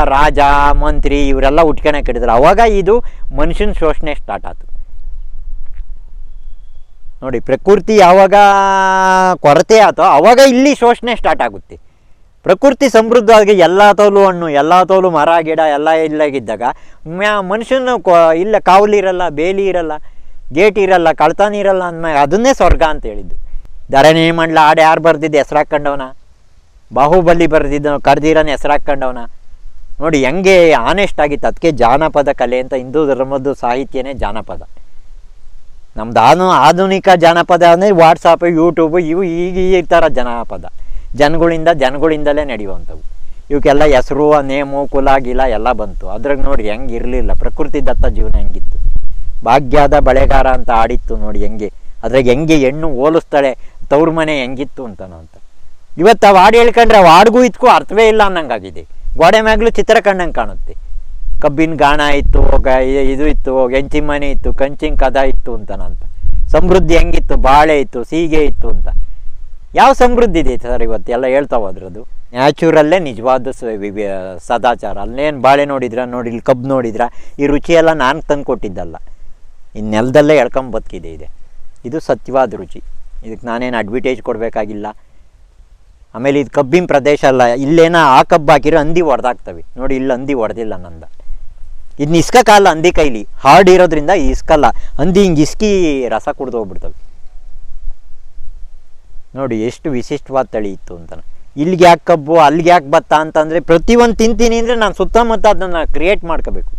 ರಾಜ, ಮಂತ್ರಿ ಇವರೆಲ್ಲ ಉಟ್ಕೊಳಕ್ಕೆ ಹಿಡಿದ್ರು ಅವಾಗ ಇದು ಮನುಷ್ಯನ ಶೋಷಣೆ ಸ್ಟಾರ್ಟ್ ಆಯ್ತು ನೋಡಿ, ಪ್ರಕೃತಿ ಯಾವಾಗ ಕೊರತೆ ಆತೋ ಅವಾಗ ಇಲ್ಲಿ ಶೋಷಣೆ ಸ್ಟಾರ್ಟ್ ಆಗುತ್ತೆ. ಪ್ರಕೃತಿ ಸಮೃದ್ಧವಾಗಿ ಎಲ್ಲ ತೋಲು ಹಣ್ಣು, ಎಲ್ಲ ತೋಲು ಮರ, ಗಿಡ ಎಲ್ಲ ಇಲ್ಲಾಗಿದ್ದಾಗ ಮನುಷ್ಯನ ಇಲ್ಲ ಕಾವಲಿ ಇರಲ್ಲ, ಬೇಲಿ ಇರಲ್ಲ, ಗೇಟ್ ಇರಲ್ಲ ಕಳ್ತಾನ ಇರಲ್ಲ ಅಂದ್ಮೇಲೆ ಅದನ್ನೇ ಸ್ವರ್ಗ ಅಂತ ಹೇಳಿದ್ದು. ಧರಣಿ ಮಂಡಲ ಆಡು ಯಾರು ಬರ್ದಿದ್ದು ಹಾಕ್ಕೊಂಡವನ ಬಾಹುಬಲಿ ಬರ್ದಿದ್ದ ಕರ್ದಿರನ ಹಾಕ್ಕೊಂಡವನ ನೋಡಿ, ಹೆಂಗೆ ಆನೆಸ್ಟ್ ಆಗಿತ್ತು. ಅದಕ್ಕೆ ಜಾನಪದ ಕಲೆ ಅಂತ ಹಿಂದೂ ಧರ್ಮದ ಸಾಹಿತ್ಯನೇ ಜಾನಪದ. ನಮ್ದು ಆನು ಆಧುನಿಕ ಜಾನಪದ ಅಂದರೆ ವಾಟ್ಸಪ್ ಯೂಟ್ಯೂಬ್ ಇವು ಈಗ ಈ ಥರ ಜಾನಪದ. ಜನಗಳಿಂದ ಜನಗಳಿಂದಲೇ ನಡೆಯುವಂಥವು. ಇವಕ್ಕೆಲ್ಲ ಹೆಸರು, ನೇಮು, ಕುಲ, ಗಿಲ ಎಲ್ಲ ಬಂತು. ಅದ್ರಾಗ ನೋಡಿ ಹೆಂಗೆ ಇರಲಿಲ್ಲ. ಪ್ರಕೃತಿ ದತ್ತ ಜೀವನ ಹೆಂಗಿತ್ತು. ಭಾಗ್ಯದ ಬಳೆಗಾರ ಅಂತ ಆಡಿತ್ತು ನೋಡಿ ಹೆಂಗೆ. ಅದ್ರಾಗ ಹೆಂಗೆ ಹೆಣ್ಣು ಹೋಲಿಸ್ತಾಳೆ, ತವ್ರ ಮನೆ ಹೆಂಗಿತ್ತು ಅಂತನೋ ಅಂತ. ಇವತ್ತು ಆ ಹಾಡು ಹೇಳ್ಕೊಂಡ್ರೆ ಆ ಹಾಡ್ಗೂ ಇದಕ್ಕೂ ಅರ್ಥವೇ ಇಲ್ಲ ಅನ್ನಂಗಾಗಿದೆ. ಗೋಡೆ ಮ್ಯಾಗ್ಲೂ ಚಿತ್ರ ಕಂಡಂಗೆ ಕಾಣುತ್ತೆ. ಕಬ್ಬಿನ ಗಾಣ ಇತ್ತು ಇದು ಇತ್ತು ಎಂಚಿ ಮನೆ ಇತ್ತು, ಕಂಚಿನ ಕದ ಇತ್ತು ಅಂತನಂತ ಸಮೃದ್ಧಿ ಹೆಂಗಿತ್ತು, ಬಾಳೆ ಇತ್ತು, ಸೀಗೆ ಇತ್ತು ಅಂತ. ಯಾವ ಸಮೃದ್ಧಿ ಇದೆ ಸರ್ ಇವತ್ತು? ಎಲ್ಲ ಹೇಳ್ತಾ ಹೋದ್ರದು ನ್ಯಾಚುರಲ್ಲೇ ನಿಜವಾದ ಸದಾಚಾರ. ಅಲ್ಲೇನು ಬಾಳೆ ನೋಡಿದ್ರ, ನೋಡಿ, ಇಲ್ಲಿ ಕಬ್ಬು ನೋಡಿದ್ರ, ಈ ರುಚಿಯೆಲ್ಲ ನಾನು ತಂದು ಕೊಟ್ಟಿದ್ದಲ್ಲ ಈ ನೆಲದಲ್ಲೇ ಎಳ್ಕೊಂಡು ಬದುಕಿದೆ ಇದೆ. ಇದು ಸತ್ಯವಾದ ರುಚಿ. ಇದಕ್ಕೆ ನಾನೇನು ಅಡ್ವರ್ಟೈಸ್ ಕೊಡಬೇಕಾಗಿಲ್ಲ. ಆಮೇಲೆ ಇದು ಕಬ್ಬಿನ ಪ್ರದೇಶ ಅಲ್ಲ, ಇಲ್ಲೇನ ಆ ಕಬ್ಬು ಹಾಕಿರೋ ಹಂದಿ ಹೊಡೆದಾಗ್ತವೆ ನೋಡಿ, ಇಲ್ಲಿ ಹಂದಿ ಹೊಡೆದಿಲ್ಲ ನಂದ. ಇದನ್ನ ಇಸ್ಕಕ್ಕಾಗಲ್ಲ ಹಂದಿ ಕೈಲಿ. ಹಾರ್ಡ್ ಇರೋದ್ರಿಂದ ಇಸ್ಕಲ್ಲ. ಹಂದಿ ಹಿಂಗೆ ಇಸ್ಕಿ ರಸ ಕುಡ್ದು ಹೋಗ್ಬಿಡ್ತವೆ. ನೋಡಿ ಎಷ್ಟು ವಿಶಿಷ್ಟವಾದ ತಳಿ ಇತ್ತು ಅಂತ ಇಲ್ಲಿಗೆ ಯಾಕೆ ಕಬ್ಬು ಅಲ್ಲಿಗೆ ಯಾಕೆ ಭತ್ತ ಅಂತಂದರೆ ಪ್ರತಿಯೊಂದು ತಿಂತೀನಿ ಅಂದರೆ ನಾನು ಸುತ್ತಮುತ್ತ ಅದನ್ನು ಕ್ರಿಯೇಟ್ ಮಾಡ್ಕೋಬೇಕು.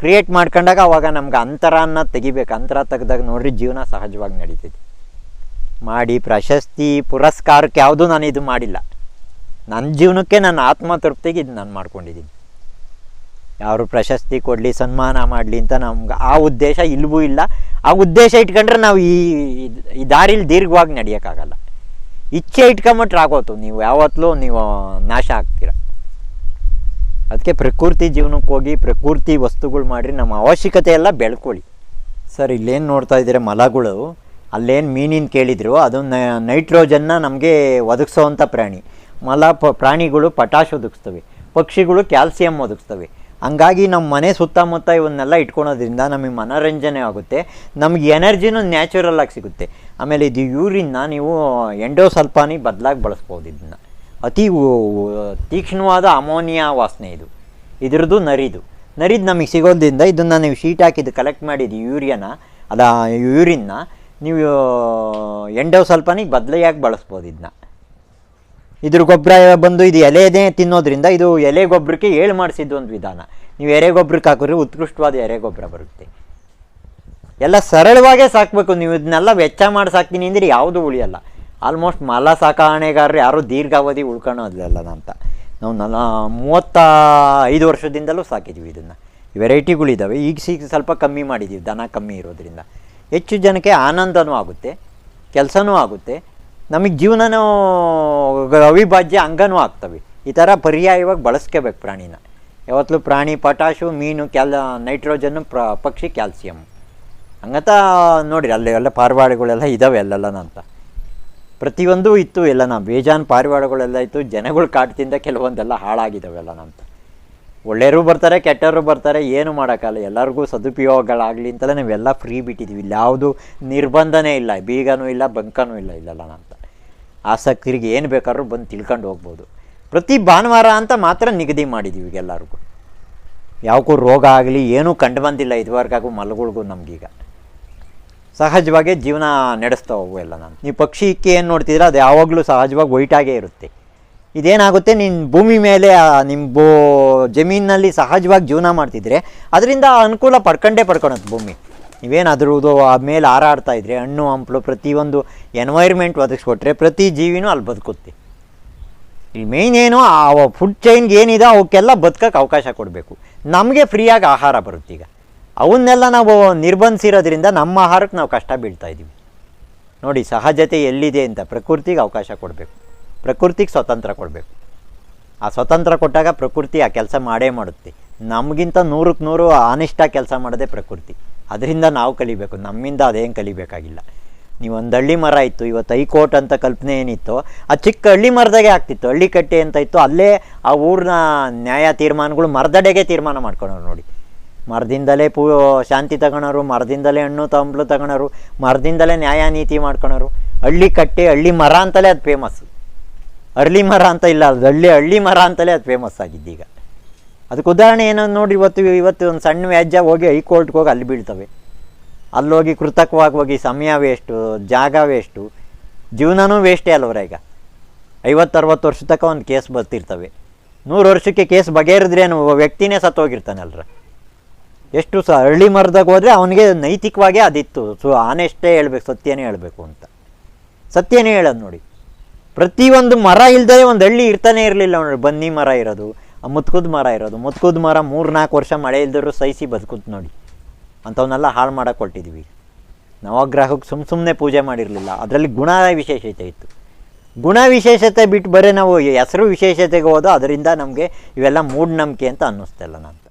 ಕ್ರಿಯೇಟ್ ಮಾಡ್ಕೊಂಡಾಗ ಅವಾಗ ನಮ್ಗೆ ಅಂತರನ್ನ ತೆಗಿಬೇಕು. ಅಂತರ ತೆಗೆದಾಗ ನೋಡ್ರಿ ಜೀವನ ಸಹಜವಾಗಿ ನಡೀತೈತಿ. ಮಾಡಿ ಪ್ರಶಸ್ತಿ, ಪುರಸ್ಕಾರಕ್ಕೆ ಯಾವುದೂ ನಾನು ಇದು ಮಾಡಿಲ್ಲ. ನನ್ನ ಜೀವನಕ್ಕೆ ನನ್ನ ಆತ್ಮತೃಪ್ತಿಗೆ ಇದು ನಾನು ಮಾಡ್ಕೊಂಡಿದ್ದೀನಿ. ಯಾರು ಪ್ರಶಸ್ತಿ ಕೊಡಲಿ, ಸನ್ಮಾನ ಮಾಡಲಿ ಅಂತ ನಮ್ಗೆ ಆ ಉದ್ದೇಶ ಇಲ್ಲವೂ ಇಲ್ಲ. ಆ ಉದ್ದೇಶ ಇಟ್ಕೊಂಡ್ರೆ ನಾವು ಈ ಈ ದಾರಿಲಿ ದೀರ್ಘವಾಗಿ ನಡೆಯೋಕ್ಕಾಗಲ್ಲ. ಇಚ್ಛೆ ಇಟ್ಕೊಂಬಿಟ್ರೆ ಆಗೋತು. ನೀವು ಯಾವತ್ತಲೂ ನೀವು ನಾಶ ಆಗ್ತೀರ. ಅದಕ್ಕೆ ಪ್ರಕೃತಿ ಜೀವನಕ್ಕೆ ಹೋಗಿ ಪ್ರಕೃತಿ ವಸ್ತುಗಳು ಮಾಡಿರಿ, ನಮ್ಮ ಅವಶ್ಯಕತೆ ಎಲ್ಲ ಬೆಳ್ಕೊಳ್ಳಿ. ಸರ್, ಇಲ್ಲೇನು ನೋಡ್ತಾ ಇದ್ದೀರ ಮಲಗಳು? ಅಲ್ಲೇನು ಮೀನಿನ ಕೇಳಿದ್ರು ಅದು ನೈಟ್ರೋಜನ್ನ ನಮಗೆ ಒದಗಿಸೋವಂಥ ಪ್ರಾಣಿ. ಮಲ ಪ್ರಾಣಿಗಳು ಪಟಾಶ್ ಒದಗಿಸ್ತವೆ. ಪಕ್ಷಿಗಳು ಕ್ಯಾಲ್ಸಿಯಂ ಒದಗಿಸ್ತವೆ. ಹಂಗಾಗಿ ನಮ್ಮ ಮನೆ ಸುತ್ತಮುತ್ತ ಇವನ್ನೆಲ್ಲ ಇಟ್ಕೊಳೋದ್ರಿಂದ ನಮಗೆ ಮನೋರಂಜನೆ ಆಗುತ್ತೆ. ನಮ್ಗೆ ಎನರ್ಜಿನೂ ನ್ಯಾಚುರಲ್ ಆಗಿ ಸಿಗುತ್ತೆ. ಆಮೇಲೆ ಇದು ಯೂರಿನ್ನ ನೀವು ಎಂಡೋಸಲ್ಪಾನಿ ಬದಲಾಗಿ ಬಳಸ್ಬೋದು ಇದನ್ನು. ಅತಿ ತೀಕ್ಷ್ಣವಾದ ಅಮೋನಿಯಾ ವಾಸನೆ ಇದು. ಇದ್ರದ್ದು ನರಿದು. ನರಿದು ನಮಗೆ ಸಿಗೋದ್ರಿಂದ ಇದನ್ನು ನೀವು ಶೀಟ್ ಹಾಕಿದ್ದು ಕಲೆಕ್ಟ್ ಮಾಡಿದ್ದು ಯೂರಿಯಾನ, ಅದ ಯೂರಿನ್ನ ನೀವು ಎಂಡೋಸಲ್ಪಾನಿಗೆ ಬದಲಿಯಾಗಿ ಬಳಸ್ಬೋದು ಇದನ್ನ ಇದ್ರ ಗೊಬ್ಬರ ಬಂದು ಇದು ಎಲೆನೇ ತಿನ್ನೋದ್ರಿಂದ ಇದು ಎಲೆ ಗೊಬ್ಬರಕ್ಕೆ ಏಳು ಮಾಡಿಸಿದ್ದು ಒಂದು ವಿಧಾನ. ನೀವು ಎರೆ ಗೊಬ್ಬರಕ್ಕೆ ಹಾಕಿದ್ರೆ ಉತ್ಕೃಷ್ಟವಾದ ಎರೆ ಗೊಬ್ಬರ ಬರುತ್ತೆ. ಎಲ್ಲ ಸರಳವಾಗೇ ಸಾಕಬೇಕು. ನೀವು ಇದನ್ನೆಲ್ಲ ವೆಚ್ಚ ಮಾಡಿ ಸಾಕ್ತೀನಿ ಅಂದರೆ ಯಾವುದೂ ಉಳಿಯಲ್ಲ. ಆಲ್ಮೋಸ್ಟ್ ಮಲ ಸಾಕಾಣೆಗಾರರು ಯಾರು ದೀರ್ಘಾವಧಿ ಉಳ್ಕೊಳೋದಿಲ್ಲ ಅಂತ. ನಾವು ನಲ ಮೂವತ್ತ ಐದು ವರ್ಷದಿಂದಲೂ ಸಾಕಿದ್ದೀವಿ ಇದನ್ನು. ವೆರೈಟಿಗಳಿದ್ದಾವೆ ಈಗ ಸಿಗ ಸ್ವಲ್ಪ ಕಮ್ಮಿ ಮಾಡಿದ್ದೀವಿ ದನ ಕಮ್ಮಿ ಇರೋದ್ರಿಂದ. ಹೆಚ್ಚು ಜನಕ್ಕೆ ಆನಂದನೂ ಆಗುತ್ತೆ. ಕೆಲಸನೂ ಆಗುತ್ತೆ. ನಮಗೆ ಜೀವನನೂ ಅವಿಭಾಜ್ಯ ಅಂಗನೂ ಆಗ್ತವೆ. ಈ ಥರ ಪರ್ಯಾಯವಾಗಿ ಬಳಸ್ಕೋಬೇಕು ಪ್ರಾಣಿನ. ಯಾವತ್ತಲೂ ಪ್ರಾಣಿ, ಪಟಾಶು, ಮೀನು, ಕ್ಯಾಲ್, ನೈಟ್ರೋಜನ್ನು ಪ್ರ, ಪಕ್ಷಿ ಕ್ಯಾಲ್ಸಿಯಮ್ ಹಂಗಂತ ನೋಡಿರಿ, ಅಲ್ಲಿ ಎಲ್ಲ ಪಾರಿವಾಳಗಳೆಲ್ಲ ಇದ್ದಾವೆ ಅಲ್ಲೆಲ್ಲ ಅಂತ ಪ್ರತಿಯೊಂದು ಇತ್ತು ಎಲ್ಲ ನಾವು ಬೇಜಾನ್ ಪಾರಿವಾಳಗಳೆಲ್ಲ ಇತ್ತು, ಜನಗಳು ಕಾಟದಿಂದ ಕೆಲವೊಂದೆಲ್ಲ ಹಾಳಾಗಿದ್ದಾವೆಲ್ಲ ಅಂತ ಒಳ್ಳೆಯವರು ಬರ್ತಾರೆ, ಕೆಟ್ಟವರು ಬರ್ತಾರೆ, ಏನು ಮಾಡೋಕ್ಕಲ್ಲ ಎಲ್ಲರಿಗೂ ಸದುಪಯೋಗಗಳಾಗಲಿ ಅಂತಲೇ ನಾವೆಲ್ಲ ಫ್ರೀ ಬಿಟ್ಟಿದ್ದೀವಿ ಇಲ್ಲಿ ಯಾವುದು ನಿರ್ಬಂಧನೇ ಇಲ್ಲ. ಬೀಗನೂ ಇಲ್ಲ, ಬಂಕನೂ ಇಲ್ಲ ಇಲ್ಲಲ್ಲ ಅಂತ. ಆಸಕ್ತರಿಗೆ ಏನು ಬೇಕಾದ್ರೂ ಬಂದು ತಿಳ್ಕೊಂಡು ಹೋಗ್ಬೋದು. ಪ್ರತಿ ಭಾನುವಾರ ಅಂತ ಮಾತ್ರ ನಿಗದಿ ಮಾಡಿದ್ದೀವಿ ಈಗ ಎಲ್ಲರಿಗೂ. ಯಾವಕ್ಕೂ ರೋಗ ಆಗಲಿ, ಏನೂ ಕಂಡು ಬಂದಿಲ್ಲ, ಇದುವರೆಗಾಗೂ ಮಲಗಳಿಗೂ ನಮಗೀಗ. ಸಹಜವಾಗೇ ಜೀವನ ನಡೆಸ್ತಾವೆ ಹೋಗು ಎಲ್ಲ ನಾನು. ನೀವು ಪಕ್ಷಿ ಇಕ್ಕಿ ಏನು ನೋಡ್ತಿದ್ರೆ ಅದು ಯಾವಾಗಲೂ ಸಹಜವಾಗಿ ವೈಟಾಗೇ ಇರುತ್ತೆ. ಇದೇನಾಗುತ್ತೆ ನಿನ್ನ ಭೂಮಿ ಮೇಲೆ ನಿಮ್ಮ ಬೋ ಜಮೀನಿನಲ್ಲಿ ಸಹಜವಾಗಿ ಜೀವನ ಮಾಡ್ತಿದ್ರೆ, ಅದರಿಂದ ಅನುಕೂಲ ಪಡ್ಕೊಂಡೇ ಪಡ್ಕೊಳತ್ತೆ ಭೂಮಿ. ನೀವೇನಾದ್ರೂ ಆ ಮೇಲೆ ಹಾರಾಡ್ತಾ ಇದ್ರೆ, ಹಣ್ಣು, ಹಂಪಲು, ಪ್ರತಿಯೊಂದು ಎನ್ವೈರ್ಮೆಂಟ್ ಒದಗಿಸ್ಕೊಟ್ರೆ ಪ್ರತಿ ಜೀವಿನೂ ಅಲ್ಲಿ ಬದುಕುತ್ತೆ. ಇಲ್ಲಿ ಮೇಯ್ನ್ ಏನು, ಆ ಫುಡ್ ಚೈನ್ಗೆ ಏನಿದೆ, ಅವಕ್ಕೆಲ್ಲ ಬದುಕಕ್ಕೆ ಅವಕಾಶ ಕೊಡಬೇಕು. ನಮಗೆ ಫ್ರೀಯಾಗಿ ಆಹಾರ ಬರುತ್ತೆ ಈಗ. ಅವನ್ನೆಲ್ಲ ನಾವು ನಿರ್ಬಂಧಿಸಿರೋದ್ರಿಂದ ನಮ್ಮ ಆಹಾರಕ್ಕೆ ನಾವು ಕಷ್ಟ ಬೀಳ್ತಾ ಇದ್ದೀವಿ ನೋಡಿ, ಸಹಜತೆ ಎಲ್ಲಿದೆ ಅಂತ ಪ್ರಕೃತಿಗೆ ಅವಕಾಶ ಕೊಡಬೇಕು. ಪ್ರಕೃತಿಗೆ ಸ್ವತಂತ್ರ ಕೊಡಬೇಕು. ಆ ಸ್ವತಂತ್ರ ಕೊಟ್ಟಾಗ ಪ್ರಕೃತಿ ಆ ಕೆಲಸ ಮಾಡೇ ಮಾಡುತ್ತೆ. ನಮಗಿಂತ ನೂರಕ್ಕೆ ನೂರು ಆನಿಷ್ಟ ಕೆಲಸ ಮಾಡೋದೇ ಪ್ರಕೃತಿ. ಅದರಿಂದ ನಾವು ಕಲಿಬೇಕು. ನಮ್ಮಿಂದ ಅದೇನು ಕಲಿಬೇಕಾಗಿಲ್ಲ. ನೀವು ಒಂದು ಹಳ್ಳಿ ಮರ ಇತ್ತು, ಇವತ್ತು ಹೈಕೋರ್ಟ್ ಅಂತ ಕಲ್ಪನೆ ಏನಿತ್ತು, ಆ ಚಿಕ್ಕ ಹಳ್ಳಿ ಮರದಾಗೆ ಆಗ್ತಿತ್ತು. ಹಳ್ಳಿ ಕಟ್ಟೆ ಅಂತ ಇತ್ತು. ಅಲ್ಲೇ ಆ ಊರಿನ ನ್ಯಾಯ ತೀರ್ಮಾನಗಳು ಮರದಡೆಗೆ ತೀರ್ಮಾನ ಮಾಡ್ಕೊಳೋರು ನೋಡಿ. ಮರದಿಂದಲೇ ಪೂ ಶಾಂತಿ ತಗೊಳೋರು, ಮರದಿಂದಲೇ ಹಣ್ಣು ತಂಬ್ಲು ತಗೊಳೋರು, ಮರದಿಂದಲೇ ನ್ಯಾಯ ನೀತಿ ಮಾಡ್ಕೊಳೋರು. ಹಳ್ಳಿ ಕಟ್ಟೆ, ಹಳ್ಳಿ ಮರ ಅಂತಲೇ ಅದು ಫೇಮಸ್ ಅರಳಿ ಮರ ಅಂತ ಇಲ್ಲ, ಅದು ಹಳ್ಳಿ ಹಳ್ಳಿ ಮರ ಅಂತಲೇ ಅದು ಫೇಮಸ್ ಆಗಿದ್ದು ಈಗ. ಅದಕ್ಕೆ ಉದಾಹರಣೆ ಏನೋ ನೋಡಿ, ಇವತ್ತು ಇವತ್ತು ಒಂದು ಸಣ್ಣ ವ್ಯಾಜ್ಯ ಹೋಗಿ ಹೈಕೋರ್ಟ್ಗೆ ಹೋಗಿ ಅಲ್ಲಿ ಬೀಳ್ತವೆ. ಅಲ್ಲೋಗಿ ಕೃತಕವಾಗಿ ಹೋಗಿ ಸಮಯ ವೇಸ್ಟು ಜಾಗ ವೇಸ್ಟು ಜೀವನನೂ ವೇಸ್ಟೇ ಅಲ್ವರ ಈಗ. ಐವತ್ತರವತ್ತು ವರ್ಷ ತನಕ ಒಂದು ಕೇಸ್ ಬರ್ತಿರ್ತವೆ. ನೂರು ವರ್ಷಕ್ಕೆ ಕೇಸ್ ಬಗೆಹರಿದ್ರೇನು ವ್ಯಕ್ತಿನೇ ಸತ್ತೋಗಿರ್ತಾನಲ್ರ ಎಷ್ಟು ಸ, ಹಳ್ಳಿ ಮರದಾಗ ಹೋದರೆ ಅವನಿಗೆ ನೈತಿಕವಾಗಿ ಅದಿತ್ತು. ಸೊ ಆನೆಸ್ಟೇ ಹೇಳ್ಬೇಕು, ಸತ್ಯನೇ ಹೇಳಬೇಕು ಅಂತ. ಸತ್ಯನೇ ಹೇಳೋದು ನೋಡಿ. ಪ್ರತಿಯೊಂದು ಮರ ಇಲ್ಲದೆ ಒಂದು ಹಳ್ಳಿ ಇರ್ತಾನೆ ಇರಲಿಲ್ಲ ನೋಡಿ ಬನ್ನಿ ಮರ ಇರೋದು, ಆ ಮುತ್ಕುದ್ ಮರ ಇರೋದು. ಮುತ್ಕುದ್ ಮರ ಮೂರು ನಾಲ್ಕು ವರ್ಷ ಮಳೆ ಇಲ್ದರೂ ಸಹಿಸಿ ಬದುಕುತ್ತೆ ನೋಡಿ. ಅಂಥವನ್ನೆಲ್ಲ ಹಾಳು ಮಾಡಕ್ಕೆ ಕೊಟ್ಟಿದ್ದೀವಿ ನವಗ್ರಹಕ್ಕೆ ಸುಮ್ಮ ಸುಮ್ಮನೆ ಪೂಜೆ ಮಾಡಿರಲಿಲ್ಲ. ಅದರಲ್ಲಿ ಗುಣ ವಿಶೇಷತೆ ಇತ್ತು. ಗುಣ ವಿಶೇಷತೆ ಬಿಟ್ಟು ಬರೀ ನಾವು ಹೆಸರು ವಿಶೇಷತೆಗೆ ಹೋದೋ, ಅದರಿಂದ ನಮಗೆ ಇವೆಲ್ಲ ಮೂಢನಂಬಿಕೆ ಅಂತ ಅನ್ನಿಸ್ತಿಲ್ಲ ನಾನು